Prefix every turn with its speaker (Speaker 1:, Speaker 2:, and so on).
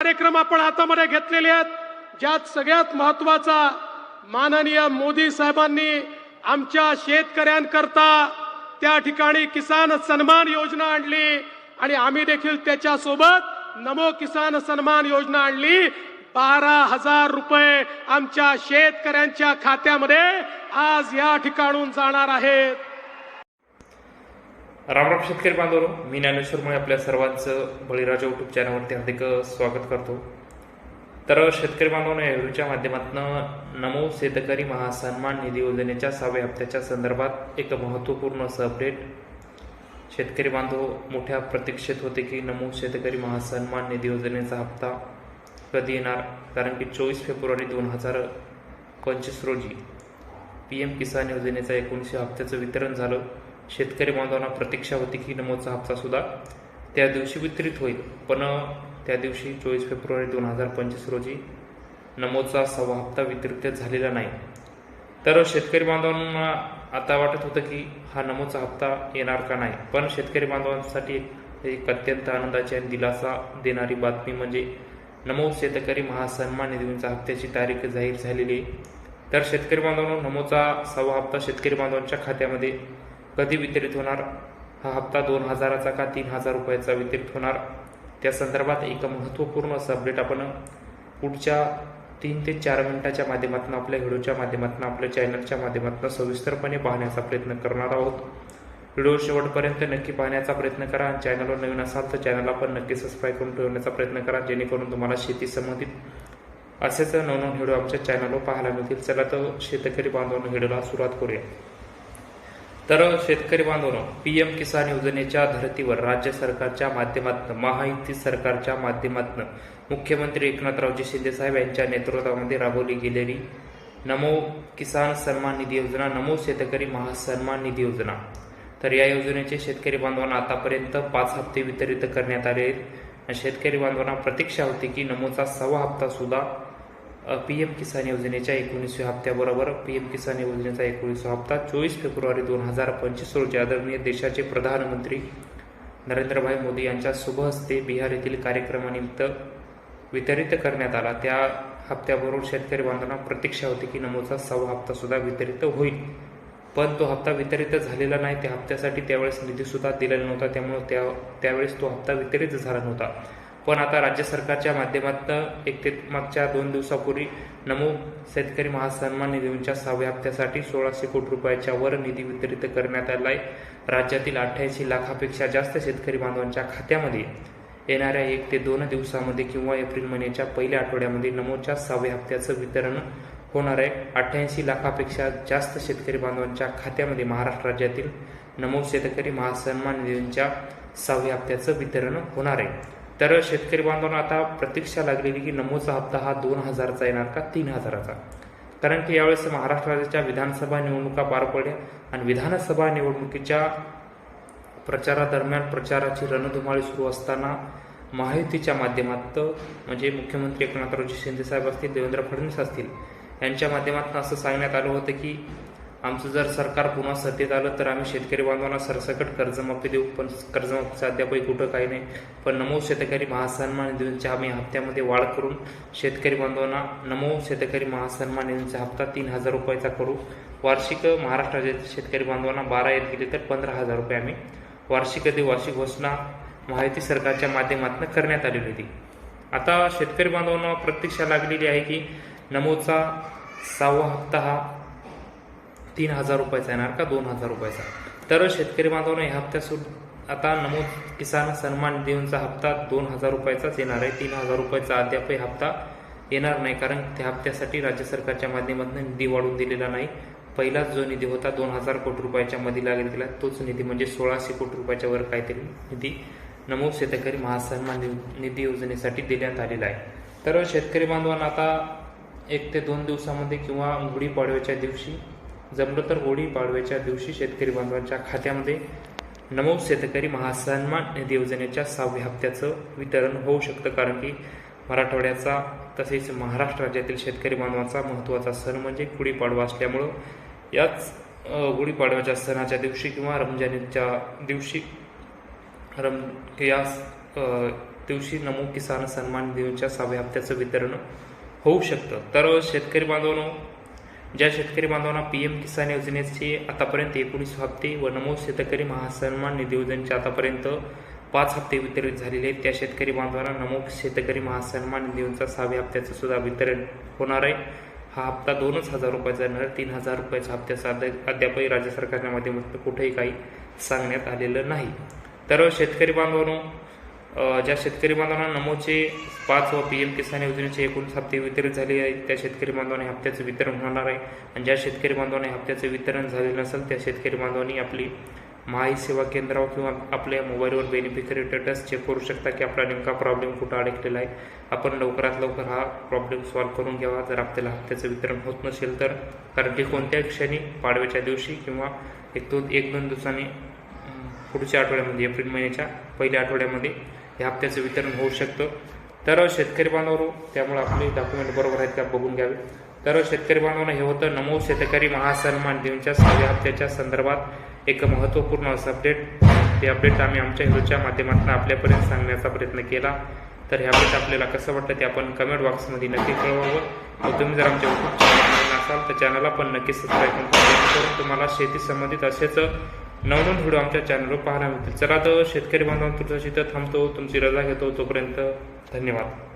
Speaker 1: कार्यक्रम आपण हातामध्ये घेतलेले आहेत. ज्यात सगळ्यात महत्त्वाचा माननीय मोदी साहेबांनी आमच्या शेतकऱ्यांकरता त्या ठिकाणी किसान सन्मान योजना आणली आणि आम्ही देखील त्याच्यासोबत नमो किसान सन्मान योजना आणली. बारा हजार रुपये आमच्या शेतकऱ्यांच्या खात्यामध्ये आज या ठिकाणून जाणार आहेत.
Speaker 2: रामराम शेतकरी बांधव मी ज्ञानेश्वर मुळे आपल्या सर्वांचं बळीराजा युट्यूब चॅनलवरती हार्दिक स्वागत करतो. तर शेतकरी बांधवांना या व्हिडिओच्या माध्यमातून नमो शेतकरी महासन्मान निधी योजनेच्या सहाव्या हप्त्याच्या संदर्भात एक महत्त्वपूर्ण असं अपडेट शेतकरी बांधव मोठ्या प्रतीक्षेत होते की नमो शेतकरी महासन्मान निधी योजनेचा हप्ता कधी येणार? कारण की चोवीस फेब्रुवारी दोन हजार पंचवीस रोजी पी एम किसान योजनेचा एकोणीसशे हप्त्याचं वितरण झालं. शेतकरी बांधवांना प्रतीक्षा होती की नमोचा हप्ता सुद्धा त्या दिवशी वितरित होईल. पण त्या दिवशी चोवीस फेब्रुवारी दोन हजार पंचवीस रोजी नमोचा सव्वा हप्ता वितरित झालेला नाही. तर शेतकरी बांधवांना आता वाटत होतं की हा नमोचा हप्ता येणार का नाही? पण शेतकरी बांधवांसाठी एक- अत्यंत आनंदाची आणि दिलासा देणारी बातमी म्हणजे नमो शेतकरी महासन्मान निधींचा हप्त्याची तारीख जाहीर झालेली आहे. तर शेतकरी बांधवांनो नमोचा सव्वा हप्ता शेतकरी बांधवांच्या खात्यामध्ये कधी वितरित होणार? हा हप्ता दोन हजाराचा का तीन हजार रुपयाचा वितरित होणार? त्या संदर्भात एक महत्त्वपूर्ण असं अपडेट आपण पुढच्या तीन ते चार मिनिटाच्या माध्यमातून आपल्या व्हिडिओच्या माध्यमातून आपल्या चॅनलच्या माध्यमातून सविस्तरपणे पाहण्याचा प्रयत्न करणार आहोत. व्हिडिओ शेवटपर्यंत नक्की पाहण्याचा प्रयत्न करा आणि चॅनलवर नवीन असाल तर चॅनलला पण नक्की सबस्क्राईब करून ठेवण्याचा प्रयत्न करा जेणेकरून तुम्हाला शेती संबंधित असेच नवनवीन व्हिडिओ आमच्या चॅनलवर पाहायला मिळतील. चला तर शेतकरी बांधवांना व्हिडिओला सुरुवात करूया. तर शेतकरी बांधवांनो पी एम किसान योजनेच्या धर्तीवर राज्य सरकारच्या माध्यमातून महायुती सरकारच्या माध्यमातून मुख्यमंत्री एकनाथरावजी शिंदे साहेब यांच्या नेतृत्वामध्ये राबवली गेलेली नमो किसान सन्मान निधी योजना नमो शेतकरी महासन्मान निधी योजना. तर या योजनेचे शेतकरी बांधवांना आतापर्यंत पाच हप्ते वितरित करण्यात आले आहेत. शेतकरी बांधवांना प्रतीक्षा होती की नमोचा सव्वा हप्ता सुद्धा पी एम किसान योजनेच्या एकोणीसव्या हप्त्याबरोबर पी एम किसान योजनेचा एकोणीसवा हप्ता चोवीस फेब्रुवारी दोन हजार पंचवीस रोजी आदरणीय देशाचे प्रधानमंत्री नरेंद्रभाई मोदी यांच्या शुभ हस्ते बिहार येथील कार्यक्रमानिमित्त वितरित करण्यात आला. त्या हप्त्याबरोबर शेतकरी बांधवांना प्रतीक्षा होती की नमोचा सव्वा हप्ता सुद्धा वितरित होईल. पण तो हप्ता वितरित झालेला नाही. त्या हप्त्यासाठी त्यावेळेस निधीसुद्धा दिलेला नव्हता. त्यामुळे त्या त्यावेळेस तो हप्ता वितरित झाला नव्हता. पण आता राज्य सरकारच्या माध्यमातून एक ते मागच्या दोन दिवसापूर्वी नमो शेतकरी महासन्मान निधींच्या सहाव्या हप्त्यासाठी सोळाशे कोटी रुपयाच्या वर निधी वितरित करण्यात आला आहे राज्यातील अठ्ठ्याऐंशी लाखापेक्षा जास्त शेतकरी बांधवांच्या खात्यामध्ये येणाऱ्या एक ते दोन दिवसामध्ये किंवा एप्रिल महिन्याच्या पहिल्या आठवड्यामध्ये नमोच्या सहाव्या हप्त्याचं वितरण होणार आहे. अठ्ठ्याऐंशी लाखापेक्षा जास्त शेतकरी बांधवांच्या खात्यामध्ये महाराष्ट्र राज्यातील नमो शेतकरी महासन्मान निधींच्या सहाव्या हप्त्याचं वितरण होणार आहे. तर शेतकरी बांधवांना आता प्रतीक्षा लागलेली की नमोचा हप्ता हा दोन हजारचा येणार का तीन हजाराचा? कारण की यावेळेस महाराष्ट्र राज्याच्या विधानसभा निवडणुका पार पडल्या आणि विधानसभा निवडणुकीच्या प्रचारादरम्यान प्रचाराची रणधुमाळी सुरू असताना महायुतीच्या माध्यमात म्हणजे मुख्यमंत्री एकनाथरावजी शिंदेसाहेब असतील देवेंद्र फडणवीस असतील यांच्या माध्यमातून असं सांगण्यात आलं होतं की आमचं जर सरकार पुन्हा सत्तेत आलं तर आम्ही शेतकरी बांधवांना सरसकट कर्जमाफी देऊ. पण कर्जमाफीचा अद्यापही कुठं काही नाही. पण नमो शेतकरी महासन्मान निधींच्या आम्ही हप्त्यामध्ये वाढ करून शेतकरी बांधवांना नमो शेतकरी महासन्मान निधींचा हप्ता तीन हजार रुपयाचा करू. वार्षिक महाराष्ट्र राज्यातील शेतकरी बांधवांना बारा येत गेले तर पंधरा हजार रुपये आम्ही वार्षिक ते वार्षिक घोषणा माहिती सरकारच्या माध्यमातून करण्यात आलेली होती. आता शेतकरी बांधवांना प्रतीक्षा लागलेली आहे की नमोचा सहावा हप्ता हा तीन हजार रुपयाचा येणार का? दोन हजार रुपयाचा. तर शेतकरी बांधवांना ह्या हप्त्यासून आता नमूद किसान सन्मान निधीचा हप्ता दोन हजार रुपयाचाच येणार आहे. तीन हजार रुपयाचा अद्यापही हप्ता येणार नाही कारण त्या हप्त्यासाठी राज्य सरकारच्या माध्यमातून निधी वाढवून दिलेला नाही. पहिलाच जो निधी होता दोन हजार कोटी रुपयाच्या मध्ये लागेल गेला तोच निधी म्हणजे सोळाशे कोटी रुपयाच्या वर काहीतरी निधी नमो शेतकरी महासन्मान निधी योजनेसाठी देण्यात आलेला आहे. तर शेतकरी बांधवांना आता एक ते दोन दिवसामध्ये किंवा गुढीपाडव्याच्या दिवशी जमलं तर होळी पाडव्याच्या दिवशी शेतकरी बांधवांच्या खात्यामध्ये नमो शेतकरी महासन्मान निधी योजनेच्या सहाव्या हप्त्याचं वितरण होऊ शकतं कारण की मराठवाड्याचा तसेच महाराष्ट्र राज्यातील शेतकरी बांधवांचा महत्त्वाचा सण म्हणजे गुढीपाडवा असल्यामुळं याच गुढीपाडव्याच्या सणाच्या दिवशी किंवा रमजानीच्या दिवशी रम या दिवशी नमो किसान सन्मान निधीच्या सहाव्या हप्त्याचं वितरण होऊ शकतं. तर शेतकरी बांधवांनो ज्या शेतकरी बांधवांना पी एम किसान योजनेचे आतापर्यंत एकोणीस हप्ते व नमो शेतकरी महासन्मान निधी योजनेचे आतापर्यंत पाच हप्ते वितरित झालेले आहेत. त्या शेतकरी बांधवांना नमो शेतकरी महासन्मान निधी योजनेचा सहाव्या हप्त्याचं सुद्धा वितरण होणार आहे. हा हप्ता दोनच हजार रुपयाचा येणार तीन हजार रुपयाच्या हप्त्याचा अद्यापही राज्य सरकारच्या माध्यमातून कुठेही काही सांगण्यात आलेलं नाही. तर शेतकरी बांधवांनो ज्या शेतकरी बांधवांना नमोचे पाच व पी एम किसान योजनेचे एकोणीस हप्ते वितरित झाले आहेत त्या शेतकरी बांधवांनी हप्त्याचं वितरण होणार आहे. आणि ज्या शेतकरी बांधवांनी हप्त्याचं वितरण झालेलं नसेल त्या शेतकरी बांधवांनी आपली माही सेवा केंद्रावर किंवा आपल्या मोबाईलवर बेनिफिशरी स्टेटस चेक करू शकता की आपला नेमका प्रॉब्लेम कुठं अडकलेला आहे. आपण लवकरात लवकर हा प्रॉब्लेम सॉल्व्ह करून घ्यावा. जर आपल्याला हप्त्याचं वितरण होत नसेल तर कारण की कोणत्याही क्षणी पाडव्याच्या दिवशी किंवा एक दोन एक दोन दिवसांनी पुढच्या आठवड्यामध्ये एप्रिल महिन्याच्या पहिल्या आठवड्यामध्ये या हप्त्याचं वितरण होऊ शकतं. तर शेतकरी बांधवांनो त्यामुळे आपले डॉक्युमेंट बरोबर आहेत का बघून घ्यावे. तर शेतकरी बांधवांना हे होतं नमो शेतकरी महासन्मान दिनच्या सहाव्या हप्त्याच्या संदर्भात एक महत्त्वपूर्ण असं अपडेट ते अपडेट आम्ही आमच्या हिरोच्या माध्यमातून आपल्यापर्यंत सांगण्याचा प्रयत्न केला. तर हे अपडेट आपल्याला कसं वाटतं ते आपण कमेंट बॉक्समध्ये नक्की कळवावं. व तुम्ही जर आमच्या यूट्यूब चॅनल असाल तर चॅनलला पण नक्की सबस्क्राईब करून तुम्हाला शेती संबंधित असेच नवनवीन व्हिडिओ आमच्या चॅनलवर पाहायला मिळतील. चला तर शेतकरी बांधव तुमच्या शेतात थांबतो. तुमची रजा घेतो तोपर्यंत धन्यवाद.